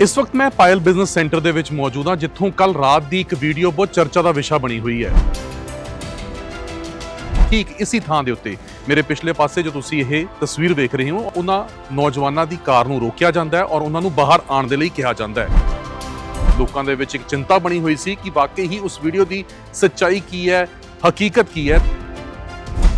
ਇਸ ਵਕਤ ਮੈਂ ਪਾਇਲ ਬਿਜ਼ਨਸ ਸੈਂਟਰ ਦੇ ਵਿੱਚ ਮੌਜੂਦ ਹਾਂ, ਜਿੱਥੋਂ ਕੱਲ ਰਾਤ ਦੀ ਇੱਕ ਵੀਡੀਓ ਬਹੁਤ ਚਰਚਾ ਦਾ ਵਿਸ਼ਾ ਬਣੀ ਹੋਈ ਹੈ। ਠੀਕ ਇਸੇ ਥਾਂ ਦੇ ਉੱਤੇ ਮੇਰੇ ਪਿਛਲੇ ਪਾਸੇ ਜੋ ਤੁਸੀਂ ਇਹ ਤਸਵੀਰ ਵੇਖ ਰਹੇ ਹੋ, ਉਹਨਾਂ ਨੌਜਵਾਨਾਂ ਦੀ ਕਾਰ ਨੂੰ ਰੋਕਿਆ ਜਾਂਦਾ ਹੈ ਔਰ ਉਹਨਾਂ ਨੂੰ ਬਾਹਰ ਆਉਣ ਦੇ ਲਈ ਕਿਹਾ ਜਾਂਦਾ ਹੈ। ਲੋਕਾਂ ਦੇ ਵਿੱਚ ਇੱਕ ਚਿੰਤਾ ਬਣੀ ਹੋਈ ਸੀ ਕਿ ਵਾਕਈ ਹੀ ਉਸ ਵੀਡੀਓ ਦੀ ਸੱਚਾਈ ਕੀ ਹੈ, ਹਕੀਕਤ ਕੀ ਹੈ?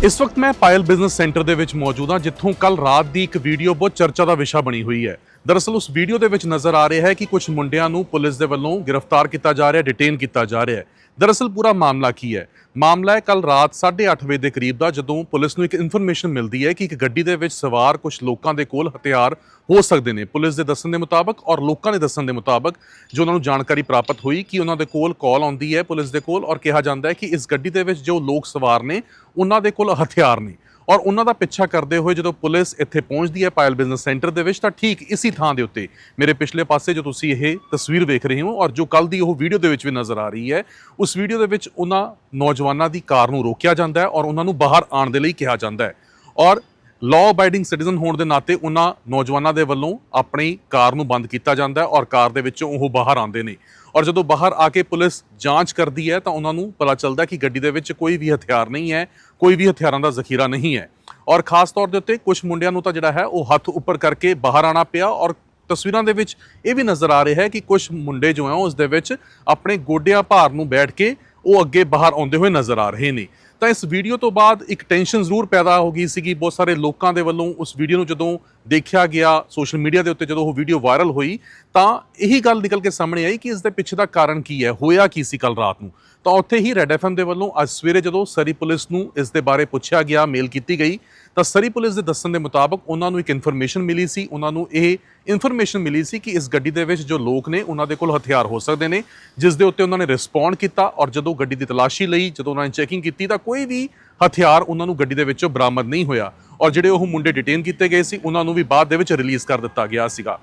ਇਸ ਵਕਤ ਮੈਂ ਪਾਇਲ ਬਿਜ਼ਨਸ ਸੈਂਟਰ ਦੇ ਵਿੱਚ ਮੌਜੂਦ ਹਾਂ, ਜਿੱਥੋਂ ਕੱਲ ਰਾਤ ਦੀ ਇੱਕ ਵੀਡੀਓ ਬਹੁਤ ਚਰਚਾ ਦਾ ਵਿਸ਼ਾ ਬਣੀ ਹੋਈ ਹੈ। ਦਰਅਸਲ ਉਸ ਵੀਡੀਓ ਦੇ ਵਿੱਚ ਨਜ਼ਰ ਆ ਰਿਹਾ ਹੈ ਕਿ ਕੁਝ ਮੁੰਡਿਆਂ ਨੂੰ ਪੁਲਿਸ ਦੇ ਵੱਲੋਂ ਗ੍ਰਿਫਤਾਰ ਕੀਤਾ ਜਾ ਰਿਹਾ, ਡਿਟੇਨ ਕੀਤਾ ਜਾ ਰਿਹਾ ਹੈ। ਦਰਅਸਲ ਪੂਰਾ ਮਾਮਲਾ ਕੀ ਹੈ? ਮਾਮਲਾ ਹੈ ਕੱਲ ਰਾਤ 8:30 ਵਜੇ ਦੇ ਕਰੀਬ ਦਾ, ਜਦੋਂ ਪੁਲਿਸ ਨੂੰ ਇੱਕ ਇਨਫੋਰਮੇਸ਼ਨ ਮਿਲਦੀ ਹੈ ਕਿ ਇੱਕ ਗੱਡੀ ਦੇ ਵਿੱਚ ਸਵਾਰ ਕੁਝ ਲੋਕਾਂ ਦੇ ਕੋਲ ਹਥਿਆਰ ਹੋ ਸਕਦੇ ਨੇ। ਪੁਲਿਸ ਦੇ ਦੱਸਣ ਦੇ ਮੁਤਾਬਕ ਔਰ ਲੋਕਾਂ ਦੇ ਦੱਸਣ ਦੇ ਮੁਤਾਬਕ ਜੋ ਉਹਨਾਂ ਨੂੰ ਜਾਣਕਾਰੀ ਪ੍ਰਾਪਤ ਹੋਈ ਕਿ ਉਹਨਾਂ ਦੇ ਕੋਲ ਕਾਲ ਆਉਂਦੀ ਹੈ ਪੁਲਿਸ ਦੇ ਕੋਲ ਔਰ ਕਿਹਾ ਜਾਂਦਾ ਹੈ ਕਿ ਇਸ ਗੱਡੀ ਦੇ ਵਿੱਚ ਜੋ ਲੋਕ ਸਵਾਰ ਨੇ, ਉਹਨਾਂ ਦੇ ਕੋਲ ਹਥਿਆਰ ਨੇ। ਔਰ ਉਹਨਾਂ ਦਾ ਪਿੱਛਾ ਕਰਦੇ ਹੋਏ ਜਦੋਂ ਪੁਲਿਸ ਇੱਥੇ ਪਹੁੰਚਦੀ ਹੈ ਪਾਇਲ ਬਿਜ਼ਨਸ ਸੈਂਟਰ ਦੇ ਵਿੱਚ, ਤਾਂ ਠੀਕ ਇਸੇ ਥਾਂ ਦੇ ਉੱਤੇ ਮੇਰੇ ਪਿਛਲੇ ਪਾਸੇ ਜੋ ਤੁਸੀਂ ਇਹ ਤਸਵੀਰ ਵੇਖ ਰਹੇ ਹੋ ਔਰ ਜੋ ਕੱਲ ਦੀ ਉਹ ਵੀਡੀਓ ਦੇ ਵਿੱਚ ਵੀ ਨਜ਼ਰ ਆ ਰਹੀ ਹੈ, ਉਸ ਵੀਡੀਓ ਦੇ ਵਿੱਚ ਉਹਨਾਂ ਨੌਜਵਾਨਾਂ ਦੀ ਕਾਰ ਨੂੰ ਰੋਕਿਆ ਜਾਂਦਾ ਹੈ ਔਰ ਉਹਨਾਂ ਨੂੰ ਬਾਹਰ ਆਉਣ ਦੇ ਲਈ ਕਿਹਾ ਜਾਂਦਾ ਹੈ ਔਰ ਲਾਅ ਅਬਾਈਡਿੰਗ ਸਿਟੀਜ਼ਨ ਹੋਣ ਦੇ ਨਾਤੇ ਉਹਨਾਂ ਨੌਜਵਾਨਾਂ ਦੇ ਵੱਲੋਂ ਆਪਣੀ ਕਾਰ ਨੂੰ ਬੰਦ ਕੀਤਾ ਜਾਂਦਾ ਹੈ ਔਰ ਕਾਰ ਦੇ ਵਿੱਚੋਂ ਉਹ ਬਾਹਰ ਆਉਂਦੇ ਨੇ। ਔਰ ਜਦੋਂ ਬਾਹਰ ਆ ਕੇ ਪੁਲਿਸ ਜਾਂਚ ਕਰਦੀ ਹੈ ਤਾਂ ਉਹਨਾਂ ਨੂੰ ਪਤਾ ਚੱਲਦਾ ਕਿ ਗੱਡੀ ਦੇ ਵਿੱਚ ਕੋਈ ਵੀ ਹਥਿਆਰ ਨਹੀਂ ਹੈ, ਕੋਈ ਵੀ ਹਥਿਆਰਾਂ ਦਾ ਜ਼ਖੀਰਾ ਨਹੀਂ ਹੈ। ਔਰ ਖਾਸ ਤੌਰ ਦੇ ਉੱਤੇ ਕੁਝ ਮੁੰਡਿਆਂ ਨੂੰ ਤਾਂ ਜਿਹੜਾ ਹੈ ਉਹ ਹੱਥ ਉੱਪਰ ਕਰਕੇ ਬਾਹਰ ਆਣਾ ਪਿਆ ਔਰ ਤਸਵੀਰਾਂ ਦੇ ਵਿੱਚ ਇਹ ਵੀ ਨਜ਼ਰ ਆ ਰਿਹਾ ਹੈ ਕਿ ਕੁਝ ਮੁੰਡੇ ਜੋ ਹੈ ਉਸ ਦੇ ਵਿੱਚ ਆਪਣੇ ਗੋਡਿਆਂ ਭਾਰ ਨੂੰ ਬੈਠ ਕੇ ਉਹ ਅੱਗੇ ਬਾਹਰ ਆਉਂਦੇ ਹੋਏ ਨਜ਼ਰ ਆ ਰਹੇ ਨੇ। ਤਾਂ ਇਸ ਵੀਡੀਓ ਤੋਂ ਬਾਅਦ ਇੱਕ ਟੈਨਸ਼ਨ ਜ਼ਰੂਰ ਪੈਦਾ ਹੋ ਗਈ ਸੀਗੀ। ਬਹੁਤ ਸਾਰੇ ਲੋਕਾਂ ਦੇ ਵੱਲੋਂ ਉਸ ਵੀਡੀਓ ਨੂੰ ਜਦੋਂ ਦੇਖਿਆ ਗਿਆ ਸੋਸ਼ਲ ਮੀਡੀਆ ਦੇ ਉੱਤੇ ਜਦੋਂ ਉਹ ਵੀਡੀਓ ਵਾਇਰਲ ਹੋਈ, ਤਾਂ ਇਹੀ ਗੱਲ ਨਿਕਲ ਕੇ ਸਾਹਮਣੇ ਆਈ ਕਿ ਇਸ ਦੇ ਪਿੱਛੇ ਦਾ ਕਾਰਨ ਕੀ ਹੈ, ਹੋਇਆ ਕੀ ਸੀ ਕੱਲ ਰਾਤ ਨੂੰ? ਤਾਂ ਉੱਥੇ ਹੀ ਰੈੱਡ ਐਫਐਮ ਦੇ ਵੱਲੋਂ ਅੱਜ ਸਵੇਰੇ ਜਦੋਂ ਸਰੀ ਪੁਲਿਸ ਨੂੰ ਇਸ ਦੇ ਬਾਰੇ ਪੁੱਛਿਆ ਗਿਆ, ਮੇਲ ਕੀਤੀ ਗਈ, ਤਾਂ ਸਰੀ ਪੁਲਿਸ ਦੇ ਦੱਸਣ ਦੇ ਮੁਤਾਬਕ ਉਹਨਾਂ ਨੂੰ ਇੱਕ ਇਨਫੋਰਮੇਸ਼ਨ ਮਿਲੀ ਸੀ। ਉਹਨਾਂ ਨੂੰ ਇਹ ਇਨਫੋਰਮੇਸ਼ਨ ਮਿਲੀ ਸੀ ਕਿ ਇਸ ਗੱਡੀ ਦੇ ਵਿੱਚ ਜੋ ਲੋਕ ਨੇ, ਉਹਨਾਂ ਦੇ ਕੋਲ ਹਥਿਆਰ ਹੋ ਸਕਦੇ ਨੇ, ਜਿਸ ਦੇ ਉੱਤੇ ਉਹਨਾਂ ਨੇ ਰਿਸਪੌਂਡ ਕੀਤਾ ਔਰ ਜਦੋਂ ਗੱਡੀ ਦੀ ਤਲਾਸ਼ੀ ਲਈ, ਜਦੋਂ ਉਹਨਾਂ ਨੇ ਚੈਕਿੰਗ ਕੀਤੀ, ਤਾਂ ਕੋਈ ਵੀ ਹਥਿਆਰ ਉਹਨਾਂ ਨੂੰ ਗੱਡੀ ਦੇ ਵਿੱਚੋਂ ਬਰਾਮਦ ਨਹੀਂ ਹੋਇਆ। ਔਰ ਜਿਹੜੇ ਉਹ ਮੁੰਡੇ ਡਿਟੇਨ ਕੀਤੇ ਗਏ ਸੀ, ਉਹਨਾਂ ਨੂੰ ਵੀ ਬਾਅਦ ਦੇ ਵਿੱਚ ਰਿਲੀਜ਼ ਕਰ ਦਿੱਤਾ ਗਿਆ ਸੀਗਾ।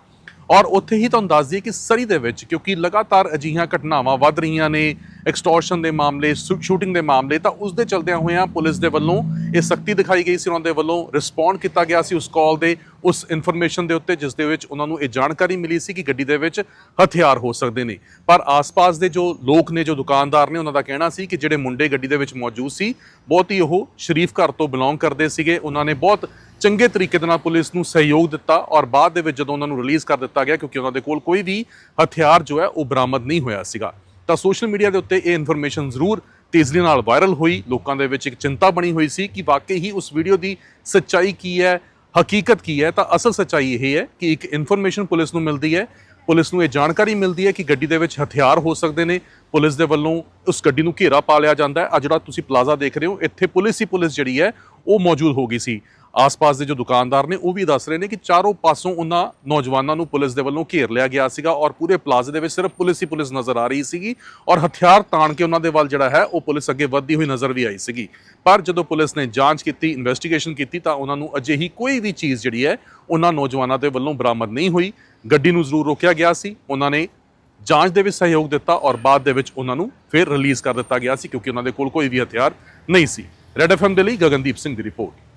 ਔਰ ਉੱਥੇ ਹੀ ਤੁਹਾਨੂੰ ਦੱਸ ਦਈਏ ਕਿ ਸਰੀ ਦੇ ਵਿੱਚ, ਕਿਉਂਕਿ ਲਗਾਤਾਰ ਅਜਿਹੀਆਂ ਘਟਨਾਵਾਂ ਵੱਧ ਰਹੀਆਂ ਨੇ ਐਕਸਟੋਰਸ਼ਨ ਦੇ ਮਾਮਲੇ ਸ਼ੂਟਿੰਗ ਦੇ ਮਾਮਲੇ, ਤਾਂ ਉਸ ਦੇ ਚਲਦਿਆਂ ਹੋਇਆਂ ਪੁਲਿਸ ਦੇ ਵੱਲੋਂ ਇਹ ਸਖਤੀ ਦਿਖਾਈ ਗਈ ਸੀ। ਉਹਨਾਂ ਦੇ ਵੱਲੋਂ ਰਿਸਪੌਂਡ ਕੀਤਾ ਗਿਆ ਸੀ ਉਸ ਕਾਲ ਦੇ, ਉਸ ਇਨਫੋਰਮੇਸ਼ਨ ਦੇ ਉੱਤੇ, ਜਿਸ ਦੇ ਵਿੱਚ ਉਹਨਾਂ ਨੂੰ ਇਹ ਜਾਣਕਾਰੀ ਮਿਲੀ ਸੀ ਕਿ ਗੱਡੀ ਦੇ ਵਿੱਚ ਹਥਿਆਰ ਹੋ ਸਕਦੇ ਨੇ। ਪਰ ਆਸ-ਪਾਸ ਦੇ ਜੋ ਲੋਕ ਨੇ, ਜੋ ਦੁਕਾਨਦਾਰ ਨੇ, ਉਹਨਾਂ ਦਾ ਕਹਿਣਾ ਸੀ ਕਿ ਜਿਹੜੇ ਮੁੰਡੇ ਗੱਡੀ ਦੇ ਵਿੱਚ ਮੌਜੂਦ ਸੀ, ਬਹੁਤ ਹੀ ਉਹ ਸ਼ਰੀਫ ਘਰ ਤੋਂ ਬਿਲੋਂਗ ਕਰਦੇ ਸੀਗੇ। ਉਹਨਾਂ ਨੇ ਬਹੁਤ ਚੰਗੇ ਤਰੀਕੇ ਦੇ ਨਾਲ ਪੁਲਿਸ ਨੂੰ ਸਹਿਯੋਗ ਦਿੱਤਾ ਔਰ ਬਾਅਦ ਦੇ ਵਿੱਚ ਜਦੋਂ ਉਹਨਾਂ ਨੂੰ ਰਿਲੀਜ਼ ਕਰ ਦਿੱਤਾ ਗਿਆ, ਕਿਉਂਕਿ ਉਹਨਾਂ ਦੇ ਕੋਲ ਕੋਈ ਵੀ ਹਥਿਆਰ ਜੋ ਹੈ, ਉਹ ਬਰਾਮਦ ਨਹੀਂ ਹੋਇਆ ਸੀਗਾ। ਤਾਂ ਸੋਸ਼ਲ ਮੀਡੀਆ ਦੇ ਉੱਤੇ ਇਹ ਇਨਫੋਰਮੇਸ਼ਨ ਜ਼ਰੂਰ ਤੇਜ਼ੀ ਨਾਲ ਵਾਇਰਲ ਹੋਈ। ਲੋਕਾਂ ਦੇ ਵਿੱਚ ਇੱਕ ਚਿੰਤਾ ਬਣੀ ਹੋਈ ਸੀ ਕਿ ਵਾਕਈ ਹੀ ਉਸ ਵੀਡੀਓ ਦੀ ਸੱਚਾਈ ਕੀ ਹੈ, ਹਕੀਕਤ ਕੀ ਹੈ? ਤਾਂ ਅਸਲ ਸੱਚਾਈ ਇਹ ਹੈ ਕਿ ਇੱਕ ਇਨਫੋਰਮੇਸ਼ਨ ਪੁਲਿਸ ਨੂੰ ਮਿਲਦੀ ਹੈ। ਪੁਲਿਸ ਨੂੰ ਇਹ ਜਾਣਕਾਰੀ ਮਿਲਦੀ ਹੈ ਕਿ ਗੱਡੀ ਦੇ ਵਿੱਚ ਹਥਿਆਰ ਹੋ ਸਕਦੇ ਨੇ। ਪੁਲਿਸ ਦੇ ਵੱਲੋਂ ਉਸ ਗੱਡੀ ਨੂੰ ਘੇਰਾ ਪਾ ਲਿਆ ਜਾਂਦਾ ਹੈ। ਆ ਜਿਹੜਾ ਤੁਸੀਂ ਪਲਾਜ਼ਾ ਦੇਖ ਰਹੇ ਹੋ, ਇੱਥੇ ਪੁਲਿਸ ਹੀ ਪੁਲਿਸ ਜਿਹੜੀ ਹੈ, ਉਹ ਮੌਜੂਦ ਹੋ ਗਈ ਸੀ। ਆਸ-ਪਾਸ ਦੇ ਜੋ ਦੁਕਾਨਦਾਰ ਨੇ ਉਹ ਵੀ ਦੱਸ ਰਹੇ ਨੇ ਕਿ ਚਾਰੋਂ ਪਾਸੋਂ ਉਹਨਾਂ ਨੌਜਵਾਨਾਂ ਨੂੰ ਪੁਲਿਸ ਦੇ ਵੱਲੋਂ ਘੇਰ ਲਿਆ ਗਿਆ ਸੀਗਾ ਔਰ ਪੂਰੇ ਪਲਾਜ਼ੇ ਦੇ ਵਿੱਚ ਸਿਰਫ ਪੁਲਿਸ ਹੀ ਪੁਲਿਸ ਨਜ਼ਰ ਆ ਰਹੀ ਸੀਗੀ ਔਰ ਹਥਿਆਰ ਤਾਣ ਕੇ ਉਹਨਾਂ ਦੇ ਵੱਲ ਜਿਹੜਾ ਹੈ ਉਹ ਪੁਲਿਸ ਅੱਗੇ ਵੱਧਦੀ ਹੋਈ ਨਜ਼ਰ ਵੀ ਆਈ ਸੀਗੀ। ਪਰ ਜਦੋਂ ਪੁਲਿਸ ਨੇ ਜਾਂਚ ਕੀਤੀ ਇਨਵੈਸਟੀਗੇਸ਼ਨ ਕੀਤੀ ਤਾਂ ਉਹਨਾਂ ਨੂੰ ਅਜੇ ਹੀ ਕੋਈ ਵੀ ਚੀਜ਼ ਜਿਹੜੀ ਹੈ ਉਹਨਾਂ ਨੌਜਵਾਨਾਂ ਦੇ ਵੱਲੋਂ ਬਰਾਮਦ ਨਹੀਂ ਹੋਈ। ਗੱਡੀ ਨੂੰ ਜ਼ਰੂਰ ਰੋਕਿਆ ਗਿਆ ਸੀ। ਉਹਨਾਂ ਨੇ ਜਾਂਚ ਦੇ ਵਿੱਚ ਸਹਿਯੋਗ ਦਿੱਤਾ ਔਰ ਬਾਅਦ ਦੇ ਵਿੱਚ ਉਹਨਾਂ ਨੂੰ ਫਿਰ ਰਿਲੀਜ਼ ਕਰ ਦਿੱਤਾ ਗਿਆ ਸੀ ਕਿਉਂਕਿ ਉਹਨਾਂ ਦੇ ਕੋਲ ਕੋਈ ਵੀ ਹਥਿਆਰ ਨਹੀਂ ਸੀ। ਰੈਡ ਐਫਐਮ ਦੇ ਲਈ ਗਗਨਦੀਪ ਸਿੰਘ ਦੀ ਰਿਪੋਰਟ।